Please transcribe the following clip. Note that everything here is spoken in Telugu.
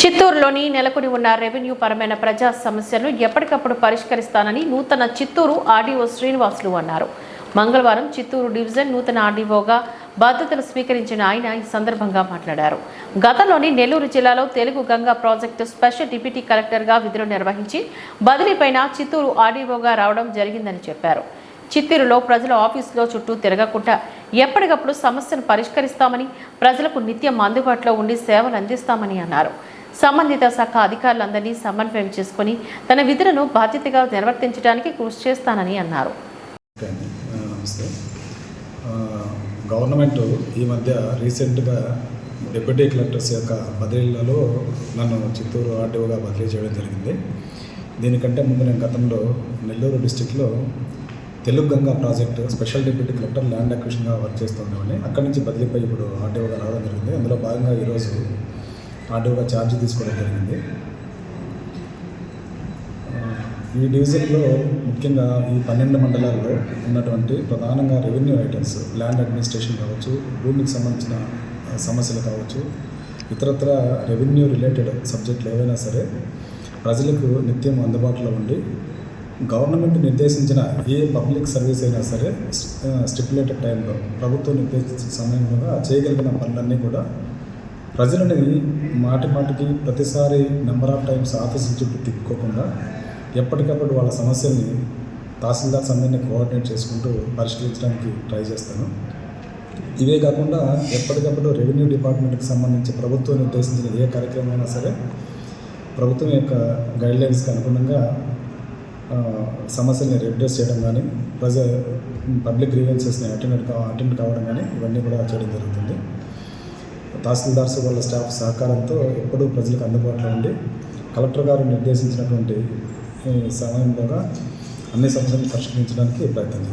చిత్తూరులోని నెలకొని ఉన్న రెవెన్యూ పరమైన ప్రజా సమస్యలను ఎప్పటికప్పుడు పరిష్కరిస్తానని నూతన చిత్తూరు ఆర్డీఓ శ్రీనివాసులు అన్నారు. మంగళవారం చిత్తూరు డివిజన్ నూతన ఆర్డీఓగా బాధ్యతలు స్వీకరించిన ఆయన ఈ సందర్భంగా మాట్లాడారు. గతంలోని నెల్లూరు జిల్లాలో Telugu Ganga project special deputy కలెక్టర్గా విధులు నిర్వహించి బదిలీపైన చిత్తూరు ఆర్డీఓగా రావడం జరిగిందని చెప్పారు. చిత్తూరులో ప్రజల ఆఫీసులో చుట్టూ తిరగకుండా ఎప్పటికప్పుడు సమస్యను పరిష్కరిస్తామని ప్రజలకు నిత్యం అందుబాటులో ఉండి సేవలు అందిస్తామని అన్నారు. సంబంధిత శాఖ అధికారులందరినీ సమన్వయం చేసుకుని తన విధులను బాధ్యతగా నిర్వర్తించడానికి కృషి చేస్తానని అన్నారు. నమస్తే. గవర్నమెంట్ ఈ మధ్య రీసెంట్గా డిప్యూటీ కలెక్టర్స్ యొక్క బదిలీలలో నన్ను చిత్తూరు ఆర్టీఓగా బదిలీ చేయడం జరిగింది. దీనికంటే ముందు నేను గతంలో నెల్లూరు డిస్టిక్లో Telugu Ganga project special deputy collector land అక్విషన్గా work చేస్తుండేవాడిని అక్కడి నుంచి బదిలీపై ఇప్పుడు ఆర్టీఓగా రావడం జరిగింది. అందులో భాగంగా ఈరోజు ఆటోగా ఛార్జ్ తీసుకోవడం జరిగింది. ఈ డివిజన్లో ముఖ్యంగా ఈ పన్నెండు మండలాల్లో ఉన్నటువంటి ప్రధానంగా రెవెన్యూ ఐటమ్స్ ల్యాండ్ అడ్మినిస్ట్రేషన్ కావచ్చు భూమికి సంబంధించిన సమస్యలు కావచ్చు ఇతరత్ర రెవెన్యూ రిలేటెడ్ సబ్జెక్టులు ఏవైనా సరే ప్రజలకు నిత్యం అందుబాటులో ఉండి గవర్నమెంట్ నిర్దేశించిన ఏ పబ్లిక్ సర్వీస్ అయినా సరే స్టిపులేటెడ్ టైంలో ప్రభుత్వం నిర్దేశించిన సమయంలో చేయగలిగిన పనులన్నీ కూడా ప్రజలని మాటి మాటికి ప్రతిసారి నెంబర్ ఆఫ్ టైమ్స్ ఆఫీస్ చుట్టూ తిప్పుకోకుండా ఎప్పటికప్పుడు వాళ్ళ సమస్యల్ని తహసీల్దార్స్ అందరినీ కోఆర్డినేట్ చేసుకుంటూ పరిష్కరించడానికి ట్రై చేస్తాను. ఇవే కాకుండా ఎప్పటికప్పుడు రెవెన్యూ డిపార్ట్మెంట్కి సంబంధించి ప్రభుత్వం నిర్దేశించిన ఏ కార్యక్రమం అయినా సరే ప్రభుత్వం యొక్క గైడ్లైన్స్కి అనుగుణంగా సమస్యల్ని రెడ్యూస్ చేయడం కానీ ప్రజ పబ్లిక్ గ్రీవెన్సెస్ని అటెండ్ అటెండ్ కావడం కానీ ఇవన్నీ కూడా చేయడం జరుగుతుంది. తహసీల్దార్స్ వాళ్ళ స్టాఫ్ సహకారంతో ఎప్పుడూ ప్రజలకు అందుబాటులో ఉండి కలెక్టర్ గారు నిర్దేశించినటువంటి సమయంలోగా అన్ని సమస్యలను పరిష్కరించడానికి ప్రయత్నం